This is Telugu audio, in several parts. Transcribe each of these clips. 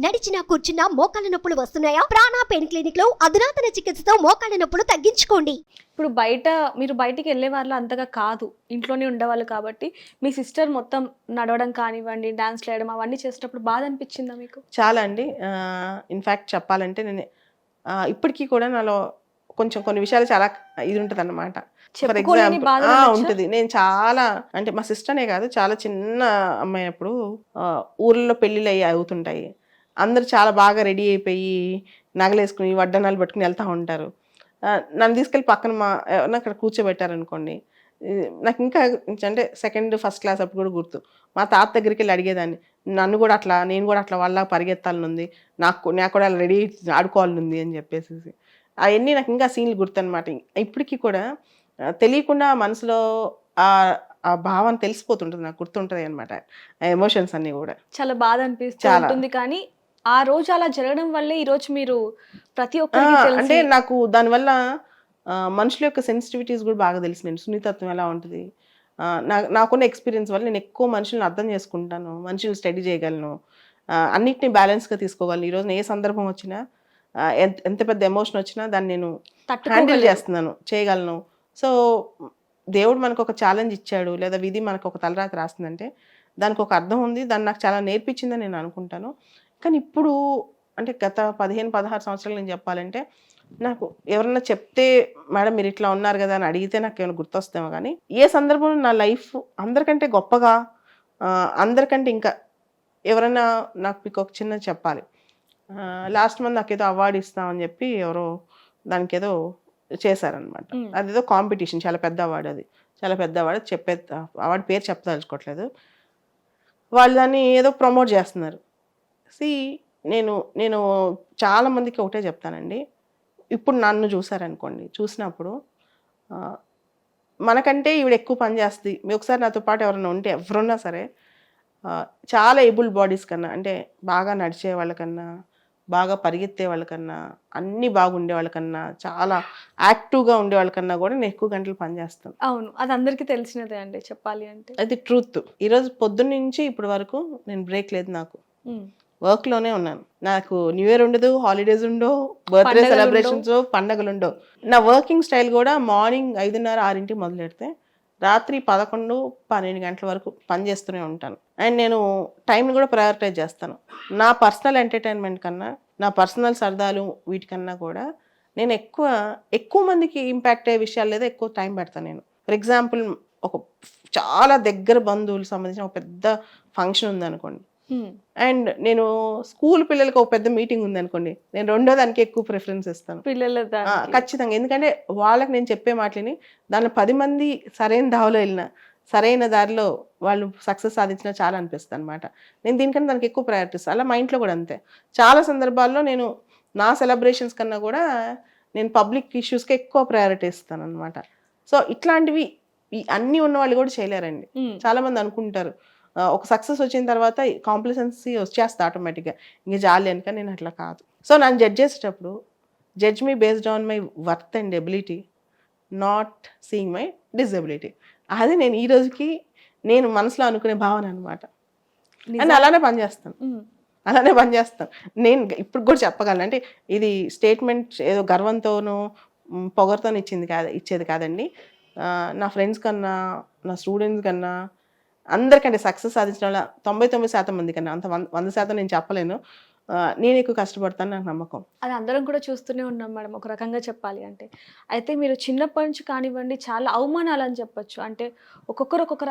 నడిచినా కూర్చున్నా మోకాళ్ళ నొప్పులు వస్తున్నాయా? ప్రాణా పెయిన్ క్లినిక్లో అధునాతన చికిత్సతో మోకాళ్ళ నొప్పులు తగ్గించుకోండి. ఇప్పుడు బయట మీరు బయటికి వెళ్ళే వాళ్ళు అంతగా కాదు. ఇంట్లోనే ఉండేవాళ్ళు కాబట్టి మీ సిస్టర్ మొత్తం నడవడం కానివ్వండి డాన్స్ వేయడం అవన్నీ చేసేటప్పుడు బాధ అనిపించిందా మీకు? చాలా అండి. ఇన్ఫ్యాక్ట్ చెప్పాలంటే నేను ఆ, ఇప్పటికీ కూడా నాలో కొంచెం కొన్ని విషయాలు చాలా ఇది ఉంటుంది అనమాట ఫర్ చెప్పుకోలేని ఎగ్జాంపుల్ ఉంటుంది. నేను చాలా అంటే మా సిస్టర్నే కాదు చాలా చిన్న అమ్మాయి అప్పుడు ఆ, ఊర్లో పెళ్ళిళ్ళు అయ్యి అవుతుంటాయి. అందరు చాలా బాగా రెడీ అయిపోయి నగలేసుకుని వడ్డనాలు పట్టుకుని వెళ్తూ ఉంటారు. నన్ను తీసుకెళ్ళి పక్కన మా ఎవరిని అక్కడ కూర్చోబెట్టారనుకోండి నాకు ఇంకా అంటే సెకండ్ ఫస్ట్ క్లాస్ అప్పుడు కూడా గుర్తు. మా తాత దగ్గరికి వెళ్ళి అడిగేదాన్ని నన్ను కూడా అట్లా నేను కూడా అట్లా వాళ్ళ పరిగెత్తాలని ఉంది నాకు నాకు కూడా రెడీ ఆడుకోవాలని ఉంది అని చెప్పేసి. అవన్నీ నాకు ఇంకా సీన్లు గుర్తనమాట ఇప్పటికీ కూడా తెలియకుండా మనసులో ఆ ఆ భావన తెలిసిపోతుంటుంది నాకు గుర్తుంటుంది అనమాట ఎమోషన్స్ అన్నీ కూడా. చాలా బాధ అనిపిస్తూ చాలా. ఉంటుంది కానీ ఆ రోజు అలా జరగడం వల్లే ఈ రోజు మీరు ప్రతి ఆ, ఒక్కరికి అంటే నాకు దానివల్ల మనుషుల యొక్క సెన్సిటివిటీస్ కూడా బాగా తెలిసి నేను. సున్నితత్వం ఎలా ఉంటుంది? నా నాకున్న ఎక్స్పీరియన్స్ వల్ల నేను ఎక్కువ మనుషులను అర్థం చేసుకుంటాను మనుషులు స్టడీ చేయగలను. అన్నిటిని బ్యాలెన్స్గా తీసుకోగలను. ఈరోజు ఏ సందర్భం వచ్చినా ఎంత ఎంత పెద్ద ఎమోషన్ వచ్చినా దాన్ని నేను హ్యాండిల్. చేస్తున్నాను చేయగలను. సో దేవుడు మనకు ఒక ఛాలెంజ్ ఇచ్చాడు లేదా విధి మనకు ఒక తలరాత రాస్తుందంటే దానికి ఒక అర్థం ఉంది. దాన్ని నాకు చాలా నేర్పించిందని నేను అనుకుంటాను. కానీ ఇప్పుడు అంటే గత పదిహేను పదహారు సంవత్సరాలు నేను చెప్పాలంటే నాకు ఎవరన్నా చెప్తే మేడం మీరు ఇట్లా ఉన్నారు కదా అని అడిగితే నాకు ఏమైనా గుర్తొస్తేమో కానీ ఏ సందర్భంలో నా లైఫ్ అందరికంటే గొప్పగా అందరికంటే ఇంకా ఎవరైనా నాకు మీకు ఒక చిన్న చెప్పాలి. లాస్ట్ మంత్ నాకు ఏదో అవార్డు ఇస్తామని చెప్పి ఎవరో దానికి ఏదో చేశారనమాట. అదేదో కాంపిటీషన్ చాలా పెద్ద అవార్డు అది. చాలా పెద్ద అవార్డు చెప్పే అవార్డు పేరు చెప్పదలుచుకోవట్లేదు. వాళ్ళు దాన్ని ఏదో ప్రమోట్ చేస్తున్నారు. సి నేను నేను చాలా మందికి ఒకటే చెప్తానండి. ఇప్పుడు నన్ను చూసారనుకోండి చూసినప్పుడు మనకంటే ఈవిడ ఎక్కువ పని చేస్తుంది. మీ ఒకసారి నాతో పాటు ఎవరైనా ఉంటే ఎవరున్నా సరే చాలా ఏబుల్ బాడీస్ కన్నా అంటే బాగా నడిచే వాళ్ళకన్నా బాగా పరిగెత్తే వాళ్ళకన్నా అన్నీ బాగుండే వాళ్ళకన్నా చాలా యాక్టివ్గా ఉండే వాళ్ళకన్నా కూడా నేను ఎక్కువ గంటలు పనిచేస్తాను అవును. అది అందరికీ తెలిసినదే అండి చెప్పాలి అంటే. అది ట్రూత్. ఈరోజు పొద్దున్న నుంచి ఇప్పటి వరకు నేను బ్రేక్ లేదు నాకు. వర్క్లోనే ఉన్నాను. నాకు న్యూ ఇయర్ ఉండదు హాలిడేస్ ఉండవు బర్త్డే సెలబ్రేషన్స్ పండగలు ఉండవు. నా వర్కింగ్ స్టైల్ కూడా మార్నింగ్ ఐదున్నర ఆరింటికి మొదలు పెడితే రాత్రి పదకొండు పన్నెండు గంటల వరకు పని చేస్తూనే ఉంటాను. అండ్ నేను టైంని కూడా ప్రయారిటైజ్ చేస్తాను. నా పర్సనల్ ఎంటర్టైన్మెంట్ కన్నా నా పర్సనల్ సరదాలు వీటికన్నా కూడా నేను ఎక్కువ ఎక్కువ మందికి ఇంపాక్ట్ అయ్యే విషయాలు లేదా ఎక్కువ టైం పెడతాను నేను. ఫర్ ఎగ్జాంపుల్ ఒక చాలా దగ్గర బంధువులు సంబంధించిన ఒక పెద్ద ఫంక్షన్ ఉందనుకోండి. అండ్ నేను స్కూల్ పిల్లలకి ఒక పెద్ద మీటింగ్ ఉంది అనుకోండి నేను రెండో దానికి ఎక్కువ ప్రిఫరెన్స్ ఇస్తాను. పిల్లల. ఖచ్చితంగా. ఎందుకంటే వాళ్ళకి నేను చెప్పే మాటలని దానిలో పది మంది సరైన దావలో వెళ్ళిన సరైన దారిలో వాళ్ళు సక్సెస్ సాధించినా చాలా అనిపిస్తుంది అనమాట నేను దీనికన్నా దానికి ఎక్కువ ప్రయారిటీస్ అలా మా ఇంట్లో కూడా అంతే. చాలా సందర్భాల్లో నేను నా సెలబ్రేషన్స్ కన్నా కూడా నేను పబ్లిక్ ఇష్యూస్కి ఎక్కువ ప్రయారిటీ ఇస్తాను అనమాట సో ఇట్లాంటివి అన్నీ ఉన్న వాళ్ళు కూడా చేయలేరండి. ఉమ్. చాలా మంది అనుకుంటారు ఒక సక్సెస్ వచ్చిన తర్వాత కాంప్లిసెన్సీ వచ్చేస్తా ఆటోమేటిక్గా ఇంక జాలి అనుక నేను అట్లా కాదు. సో నన్ను జడ్జ్ చేసేటప్పుడు judge me based on my worth and ability not seeing my disability అది నేను ఈ రోజుకి నేను మనసులో అనుకునే భావన అనమాట నిజం. అలానే పనిచేస్తాను. అలానే పనిచేస్తాను నేను ఇప్పుడు కూడా చెప్పగలను. అంటే ఇది స్టేట్మెంట్ ఏదో గర్వంతోనూ పొగరుతోనూ ఇచ్చింది కాదు ఇచ్చేది కాదండి. నా ఫ్రెండ్స్ కన్నా నా స్టూడెంట్స్ కన్నా అందరికంటే సక్సెస్ సాధించిన వాళ్ళ తొంభై తొమ్మిది శాతం మంది కన్నా అంత వంద వంద శాతం నేను చెప్పలేను. నేను ఎక్కువ కష్టపడతాను నాకు నమ్మకం. అది అందరం కూడా చూస్తూనే ఉన్నాం మేడం ఒక రకంగా చెప్పాలి అంటే. అయితే మీరు చిన్నప్పటి నుంచి కానివ్వండి చాలా అవమానాలు అని చెప్పొచ్చు. అంటే ఒక్కొక్కరు ఒక్కొక్క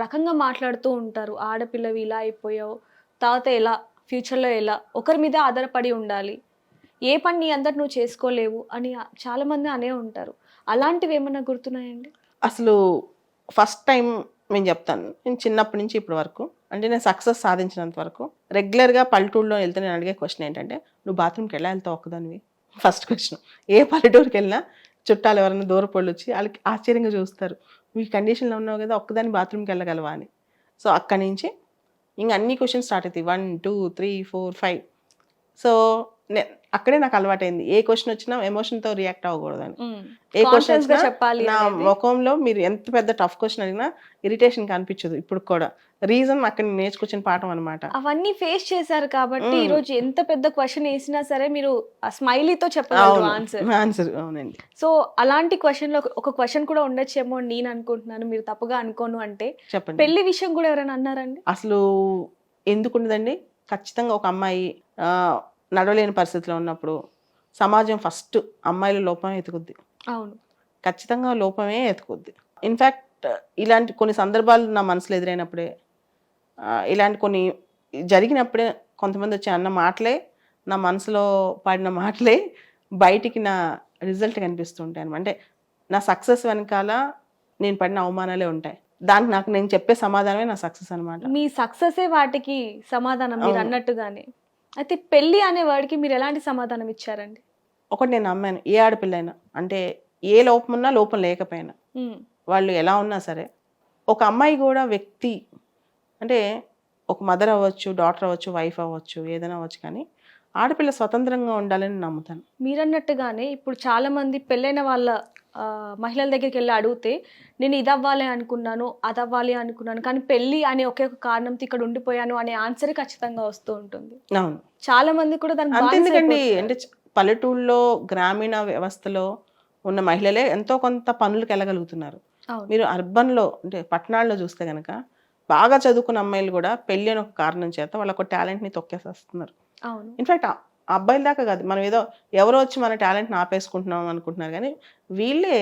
రకంగా మాట్లాడుతూ ఉంటారు. ఆడపిల్లవి ఇలా అయిపోయావు తర్వాత ఎలా ఫ్యూచర్లో ఎలా ఒకరి మీద ఆధారపడి ఉండాలి. ఏ పని నీ అందరు నువ్వు చేసుకోలేవు అని ఆ- చాలా మంది అనే ఉంటారు. అలాంటివి ఏమన్నా గుర్తున్నాయండి? అసలు ఫస్ట్ టైం నేను చెప్తాను. నేను చిన్నప్పటి నుంచి ఇప్పటి వరకు అంటే నేను సక్సెస్ సాధించినంత వరకు రెగ్యులర్గా పల్లెటూరులో వెళ్తే నేను అడిగే క్వశ్చన్ ఏంటంటే నువ్వు బాత్రూమ్కి ఎలా వెళ్తావు ఒక్కదానివి? ఫస్ట్ క్వశ్చన్ ఏ పల్లెటూరుకి వెళ్ళినా చుట్టాలు ఎవరైనా దూరపళ్ళు వచ్చి వాళ్ళకి ఆశ్చర్యంగా చూస్తారు. ఈ కండిషన్లో ఉన్నావు కదా ఒక్కదాని బాత్రూమ్కి వెళ్ళగలవా? అని. సో అక్కడి నుంచి ఇంక అన్ని క్వశ్చన్స్ స్టార్ట్ అవుతాయి one two three four five so నే అక్కడే నాకు అలవాటైంది. ఏ క్వశ్చన్ వచ్చినా ఎమోషన్తో రియాక్ట్ అవ్వకూడదని. ఏ క్వశ్చన్ చెప్పాలి నా. ముఖంలో మీరు ఎంత పెద్ద టఫ్ క్వశ్చన్ అడిగినా ఇరిటేషన్ కనిపించదు ఇప్పుడు కూడా. రీజన్ అక్కడ నేర్చుకొచ్చిన పాఠం అనమాట అవన్నీ ఫేస్ చేశారు కాబట్టి. ఈ రోజు ఎంత పెద్ద క్వశ్చన్ వేసినా సరే మీరు స్మైలీతో చెప్పగలరు ఆన్సర్ ఆన్సర్ అవునండి. సో అలాంటి క్వశ్చన్లో ఒక క్వశ్చన్ కూడా ఉండొచ్చేమో నేను అనుకుంటున్నాను. మీరు తప్పుగా అనుకోను అంటే చెప్పండి. పెళ్ళి విషయం కూడా ఎవరైనా అన్నారండి? అసలు ఎందుకు ఉండదండి? ఖచ్చితంగా ఒక అమ్మాయి నడవలేని పరిస్థితిలో ఉన్నప్పుడు సమాజం ఫస్ట్ అమ్మాయిల లోపమే ఎతుకుద్ది అవును. ఖచ్చితంగా లోపమే ఎతుకుద్ది ఇన్ఫ్యాక్ట్ ఇలాంటి కొన్ని సందర్భాలు నా మనసులో ఎదురైనప్పుడే ఇలాంటి కొన్ని జరిగినప్పుడే కొంతమంది వచ్చి అన్న మాటలే నా మనసులో పాడిన మాటలే బయటికి నా రిజల్ట్ కనిపిస్తుంటాయి అనమాట అంటే నా సక్సెస్ వెనకాల నేను పడిన అవమానాలే ఉంటాయి. దానికి నాకు నేను చెప్పే సమాధానమే నా సక్సెస్ అనమాట మీ సక్సెసే వాటికి సమాధానం? మీరు. అన్నట్టుగానే. అయితే పెళ్ళి అనే వాడికి మీరు ఎలాంటి సమాధానం ఇచ్చారండి? ఒకటి నేను నమ్మాను. ఏ ఆడపిల్ల అయినా అంటే ఏ లోపం ఉన్నా లోపం లేకపోయినా. వాళ్ళు ఎలా ఉన్నా సరే. ఒక అమ్మాయి కూడా వ్యక్తి అంటే ఒక మదర్ అవ్వచ్చు డాటర్ అవ్వచ్చు వైఫ్ అవ్వచ్చు ఏదైనా అవ్వచ్చు కానీ ఆడపిల్ల స్వతంత్రంగా ఉండాలని నమ్ముతాను. మీరన్నట్టుగానే ఇప్పుడు చాలా మంది పెళ్ళైన వాళ్ళ మహిళల దగ్గరికి వెళ్ళి అడిగితే నేను ఇది అవ్వాలి అనుకున్నాను అది అవ్వాలి అనుకున్నాను కానీ పెళ్ళి అనే ఒకే ఒక కారణంతో ఇక్కడ ఉండిపోయాను అనే ఆన్సర్ ఖచ్చితంగా వస్తూ ఉంటుంది. అవును. చాలా మంది కూడా అయిపోతున్నారు. అంటే పల్లెటూళ్ళలో గ్రామీణ వ్యవస్థలో ఉన్న మహిళలే ఎంతో కొంత పనులకు వెళ్ళగలుగుతున్నారు మీరు అర్బన్లో అంటే పట్టణాల్లో చూస్తే కనుక బాగా చదువుకున్న అమ్మాయిలు కూడా పెళ్ళి అని ఒక కారణం చేత వాళ్ళ ఒక టాలెంట్ని తొక్కేసేస్తున్నారు. ఇన్ఫాక్ట్ అబ్బాయిల దాకా కాదు. మనం ఏదో ఎవరో వచ్చి మన టాలెంట్ని ఆపేసుకుంటున్నాం అనుకుంటున్నారు కానీ వీళ్ళే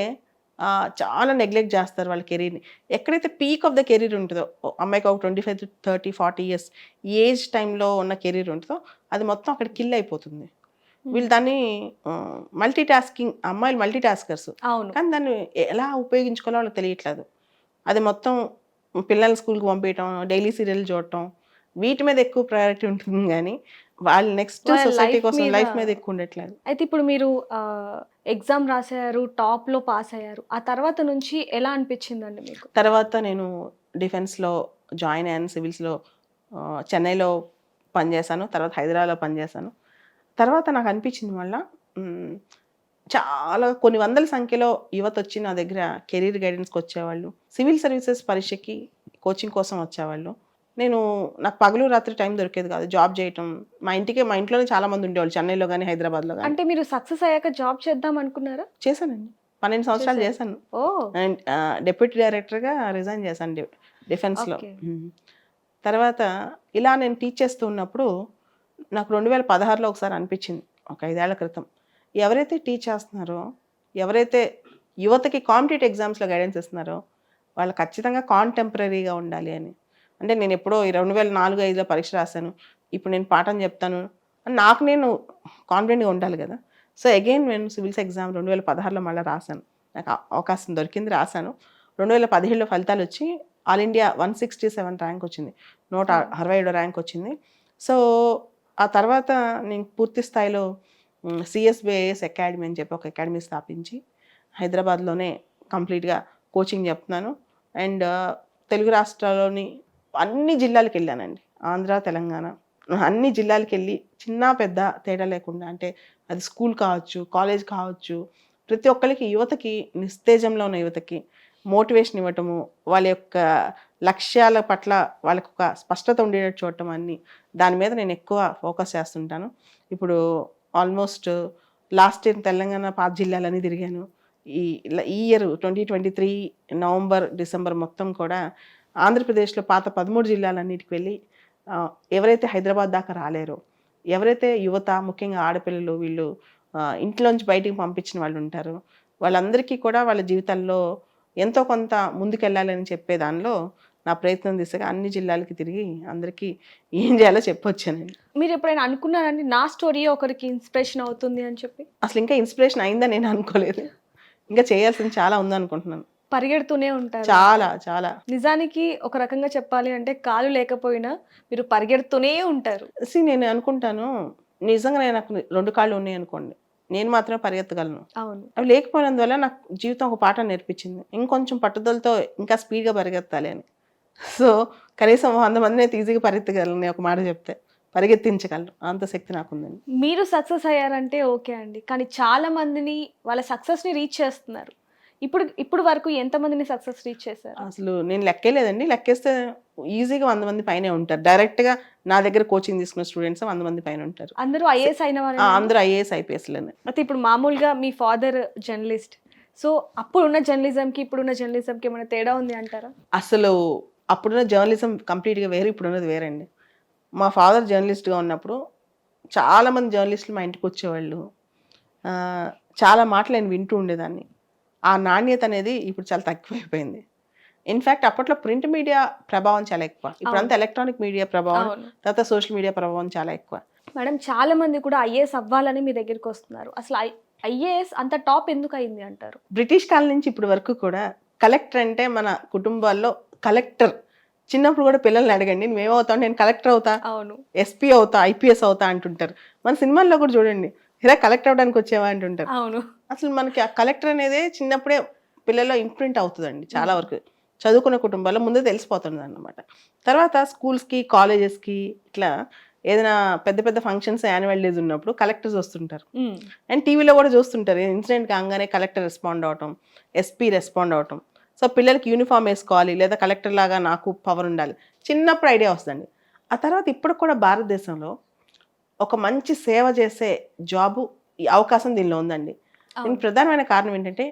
చాలా నెగ్లెక్ట్ చేస్తారు వాళ్ళ కెరీర్ని ఎక్కడైతే పీక్ ఆఫ్ ద కెరీర్ ఉంటుందో అమ్మాయికి ఒక twenty five thirty forty years age టైంలో ఉన్న కెరీర్ ఉంటుందో అది మొత్తం అక్కడ కిల్ అయిపోతుంది. వీళ్ళు దాన్ని మల్టీ టాస్కింగ్ అమ్మాయిలు మల్టీ టాస్కర్స్ అవును. కానీ దాన్ని ఎలా ఉపయోగించుకోవాలో వాళ్ళకి తెలియట్లేదు. అది మొత్తం పిల్లల్ని స్కూల్కి పంపించడం డైలీ సీరియల్ చూడటం వీటి మీద ఎక్కువ ప్రయారిటీ ఉంటుంది కానీ వాళ్ళు నెక్స్ట్ సొసైటీ కోసం లైఫ్ మీద ఎక్కువ ఉండట్లేదు. అయితే ఇప్పుడు మీరు ఎగ్జామ్ రాసారు టాప్లో పాస్ అయ్యారు. ఆ తర్వాత నుంచి ఎలా అనిపించిందండి మీకు? తర్వాత నేను డిఫెన్స్లో జాయిన్ అయ్యాను సివిల్స్లో చెన్నైలో పనిచేశాను తర్వాత హైదరాబాద్లో పనిచేశాను తర్వాత నాకు అనిపించింది మళ్ళా చాలా కొన్ని వందల సంఖ్యలో యువత వచ్చి నా దగ్గర కెరీర్ గైడెన్స్కి వచ్చేవాళ్ళు. సివిల్ సర్వీసెస్ పరీక్షకి కోచింగ్ కోసం వచ్చేవాళ్ళు. నేను నాకు పగలు రాత్రి టైం దొరికేది కాదు జాబ్ చేయటం. మా ఇంటికి మా ఇంట్లోనే చాలా మంది ఉండేవాళ్ళు చెన్నైలో కానీ హైదరాబాద్లో కానీ అంటే మీరు సక్సెస్ అయ్యాక జాబ్ చేద్దాం అనుకున్నారా? చేశానండి. పన్నెండు సంవత్సరాలు. చేశాను. అండ్ డిప్యూటీ డైరెక్టర్గా రిజైన్ చేశాను డిఫెన్స్లో. తర్వాత ఇలా నేను టీచ్ చేస్తూ ఉన్నప్పుడు నాకు రెండు వేల పదహారులో ఒకసారి అనిపించింది ఒక ఐదేళ్ళ క్రితం. ఎవరైతే టీచ్ చేస్తున్నారో ఎవరైతే యువతకి కాంపిటేటివ్ ఎగ్జామ్స్లో గైడెన్స్ ఇస్తున్నారో వాళ్ళు ఖచ్చితంగా కాంటెంపరీగా ఉండాలి అని. అంటే నేను ఎప్పుడో ఈ రెండు వేల నాలుగు ఐదులో పరీక్ష రాశాను. ఇప్పుడు నేను పాఠం చెప్తాను. అని నాకు నేను కాన్ఫిడెంట్గా ఉండాలి కదా. సో అగైన్ నేను సివిల్స్ ఎగ్జామ్ రెండు వేల పదహారులో మళ్ళీ రాశాను. నాకు అవకాశం దొరికింది రాశాను. రెండు వేల పదిహేడులో ఫలితాలు వచ్చి all India one sixty seven rank వచ్చింది. నూట అరవై ఏడో ర్యాంక్ వచ్చింది. సో ఆ తర్వాత నేను పూర్తి స్థాయిలో సిఎస్బిఐఎస్ అకాడమీ అని చెప్పి ఒక అకాడమీ స్థాపించి హైదరాబాద్లోనే కంప్లీట్గా కోచింగ్ చెప్తున్నాను. అండ్ తెలుగు రాష్ట్రాల్లోని అన్ని జిల్లాలకు వెళ్ళానండి. ఆంధ్ర తెలంగాణ అన్ని జిల్లాలకు వెళ్ళి చిన్న పెద్ద తేడా లేకుండా అంటే అది స్కూల్ కావచ్చు కాలేజ్ కావచ్చు ప్రతి ఒక్కరికి యువతకి నిస్తేజంలో ఉన్న యువతకి మోటివేషన్ ఇవ్వటము వాళ్ళ యొక్క లక్ష్యాల పట్ల వాళ్ళకు ఒక స్పష్టత ఉండేటట్టు చూడటం అన్ని దాని మీద నేను ఎక్కువ ఫోకస్ చేస్తుంటాను. ఇప్పుడు ఆల్మోస్ట్ లాస్ట్ ఇయర్ తెలంగాణ పాత జిల్లాలని తిరిగాను. ఈ ఈ year twenty twenty three November December మొత్తం కూడా ఆంధ్రప్రదేశ్లో పాత పదమూడు జిల్లాలన్నిటికి వెళ్ళి ఎవరైతే హైదరాబాద్ దాకా రాలేరో ఎవరైతే యువత ముఖ్యంగా ఆడపిల్లలు వీళ్ళు ఇంట్లోంచి బయటికి పంపించిన వాళ్ళు ఉంటారు వాళ్ళందరికీ కూడా వాళ్ళ జీవితాల్లో ఎంతో కొంత ముందుకెళ్ళాలని చెప్పే దానిలో నా ప్రయత్నం దిశగా అన్ని జిల్లాలకి తిరిగి అందరికీ ఏం చేయాలో చెప్పొచ్చానండి. మీరు ఎప్పుడైనా అనుకున్నారండి నా స్టోరీ ఒకరికి ఇన్స్పిరేషన్ అవుతుంది అని చెప్పి? అసలు ఇంకా ఇన్స్పిరేషన్ అయిందని నేను అనుకోలేదు. ఇంకా చేయాల్సింది చాలా ఉందనుకుంటున్నాను. పరిగెడుతూనే ఉంటారు. చాలా చాలా. నిజానికి ఒక రకంగా చెప్పాలి అంటే కాలు లేకపోయినా మీరు పరిగెడుతూనే ఉంటారు. సి నేను అనుకుంటాను నిజంగా నేను నాకు రెండు కాళ్ళు ఉన్నాయి అనుకోండి నేను మాత్రమే పరిగెత్తగలను. అవును. అవి లేకపోయినందువల్ల నాకు జీవితం ఒక పాఠం నేర్పించింది. ఇంకొంచెం పట్టుదలతో ఇంకా స్పీడ్గా పరిగెత్తాలి అని. సో కనీసం వంద మందిని అయితే ఈజీగా పరిగెత్తగలను ఒక మాట చెప్తే. పరిగెత్తించగలను. అంత శక్తి నాకుందండి. మీరు సక్సెస్ అయ్యారంటే ఓకే అండి. కానీ చాలా మందిని వాళ్ళ సక్సెస్ని రీచ్ చేస్తున్నారు. ఇప్పుడు ఇప్పుడు వరకు ఎంతమందిని సక్సెస్ రీచ్ చేశారు? అసలు నేను లెక్కేలేదండి లెక్కేస్తే ఈజీగా వంద మంది పైనే ఉంటారు. డైరెక్ట్గా నా దగ్గర కోచింగ్ తీసుకున్న స్టూడెంట్స్ వంద మంది పైన ఉంటారు. అందరూ ఐఏఎస్ అయిన ఆ, అందరూ ఐఏఎస్ ఐపీఎస్లోనే. అయితే ఇప్పుడు మామూలుగా మీ ఫాదర్ జర్నలిస్ట్. సో అప్పుడున్న జర్నలిజంకి ఇప్పుడున్న జర్నలిజంకి ఏమైనా తేడా ఉంది అంటారా? అసలు అప్పుడున్న జర్నలిజం కంప్లీట్గా వేరు ఇప్పుడున్నది వేరండి. మా ఫాదర్ జర్నలిస్ట్గా ఉన్నప్పుడు చాలామంది జర్నలిస్టులు మా ఇంటికి వచ్చేవాళ్ళు. చాలా మాటలు నేను వింటూ ఉండేదాన్ని. ఆ నాణ్యత అనేది ఇప్పుడు చాలా తక్కువైపోయింది. ఇన్ఫ్యాక్ట్ అప్పట్లో ప్రింట్ మీడియా ప్రభావం చాలా ఎక్కువ. ఇప్పుడు అంతా ఎలక్ట్రానిక్ మీడియా ప్రభావం తర్వాత సోషల్ మీడియా ప్రభావం చాలా ఎక్కువ. మేడం చాలా మంది కూడా ఐఏఎస్ అవ్వాలని మీ దగ్గరికి వస్తున్నారు. అసలు ఐఏఎస్ అంత టాప్ ఎందుకు అయింది అంటారు? బ్రిటిష్ కాలం నుంచి ఇప్పటి వరకు కూడా కలెక్టర్ అంటే మన కుటుంబాల్లో కలెక్టర్. చిన్నప్పుడు కూడా పిల్లల్ని అడగండి నువ్వేమవుతావు నేను కలెక్టర్ అవుతా? అవును. ఎస్పీ అవుతా? ఐపీఎస్ అవుతా? అంటుంటారు. మన సినిమాల్లో కూడా చూడండి ఇలా కలెక్టర్ అవడానికి వచ్చేవా అంటుంటారు. అవును. అసలు మనకి ఆ కలెక్టర్ అనేది చిన్నప్పుడే పిల్లల్లో ఇంప్రింట్ అవుతుందండి చాలా వరకు. చదువుకున్న కుటుంబాల్లో ముందే తెలిసిపోతుంది అన్నమాట తర్వాత స్కూల్స్కి కాలేజెస్కి ఇట్లా ఏదైనా పెద్ద పెద్ద ఫంక్షన్స్ యాన్యువల్ డేస్ ఉన్నప్పుడు కలెక్టర్స్ వస్తుంటారు. అండ్ టీవీలో కూడా చూస్తుంటారు. ఇన్సిడెంట్ కాగానే కలెక్టర్ రెస్పాండ్ అవటం ఎస్పీ రెస్పాండ్ అవటం. సో పిల్లలకి యూనిఫామ్ వేసుకోవాలి లేదా కలెక్టర్ లాగా నాకు పవర్ ఉండాలి చిన్నప్పుడు ఐడియా వస్తుందండి. ఆ తర్వాత ఇప్పుడు కూడా భారతదేశంలో ఒక మంచి సేవ చేసే జాబు ఈ అవకాశం దీనిలో ఉందండి. దీనికి ప్రధానమైన కారణం ఏంటంటే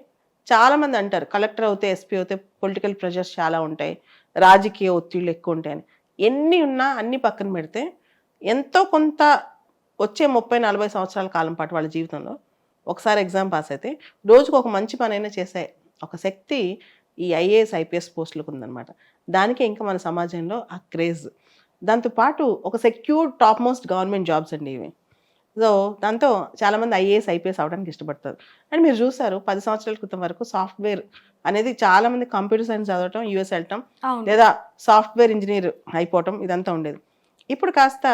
చాలా మంది అంటారు కలెక్టర్ అవుతే ఎస్పీ అవుతే పొలిటికల్ ప్రెషర్స్ చాలా ఉంటాయి రాజకీయ ఒత్తిళ్ళు ఎక్కువ ఉంటాయని. ఎన్ని ఉన్నా అన్ని పక్కన పెడితే ఎంతో కొంత వచ్చే ముప్పై నలభై సంవత్సరాల కాలం పాటు వాళ్ళ జీవితంలో ఒకసారి ఎగ్జామ్ పాస్ అయితే రోజుకు ఒక మంచి పనైనా చేసే ఒక శక్తి ఈ ఐఏఎస్ ఐపీఎస్ పోస్టులకు ఉందన్నమాట. దానికే ఇంకా మన సమాజంలో ఆ క్రేజ్. దాంతోపాటు ఒక secure top most government jobs అండి ఇవి. సో దాంతో చాలామంది ఐఏఎస్ ఐపీఎస్ అవడానికి ఇష్టపడతారు. అండ్ మీరు చూసారు పది సంవత్సరాల క్రితం వరకు సాఫ్ట్వేర్ అనేది చాలామంది కంప్యూటర్ సైన్స్ చదవటం యూఎస్ వెళ్ళటం లేదా సాఫ్ట్వేర్ ఇంజనీర్ అయిపోవటం ఇదంతా ఉండేది. ఇప్పుడు కాస్త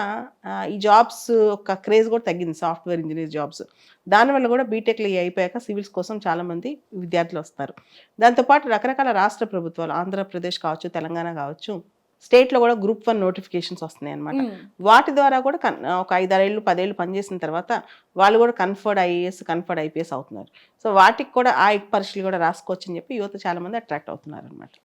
ఈ జాబ్స్ ఒక క్రేజ్ కూడా తగ్గింది సాఫ్ట్వేర్ ఇంజనీర్ జాబ్స్. దానివల్ల కూడా బీటెక్లు అయిపోయాక సివిల్స్ కోసం చాలామంది విద్యార్థులు వస్తారు. దాంతోపాటు రకరకాల రాష్ట్ర ప్రభుత్వాలు ఆంధ్రప్రదేశ్ కావచ్చు తెలంగాణ కావచ్చు స్టేట్లో కూడా గ్రూప్ వన్ నోటిఫికేషన్స్ వస్తున్నాయి అనమాట ఉమ్. వాటి ద్వారా కూడా కన్- ఒక ఐదారేళ్ళు పదేళ్ళు పనిచేసిన తర్వాత వాళ్ళు కూడా కన్ఫర్డ్ ఐఏఎస్ కన్ఫర్డ్ ఐపీఎస్ అవుతున్నారు. సో వాటికి కూడా ఆ పరీక్షలు కూడా రాసుకోవచ్చు అని చెప్పి యువత చాలా మంది అట్రాక్ట్ అవుతున్నారు అనమాట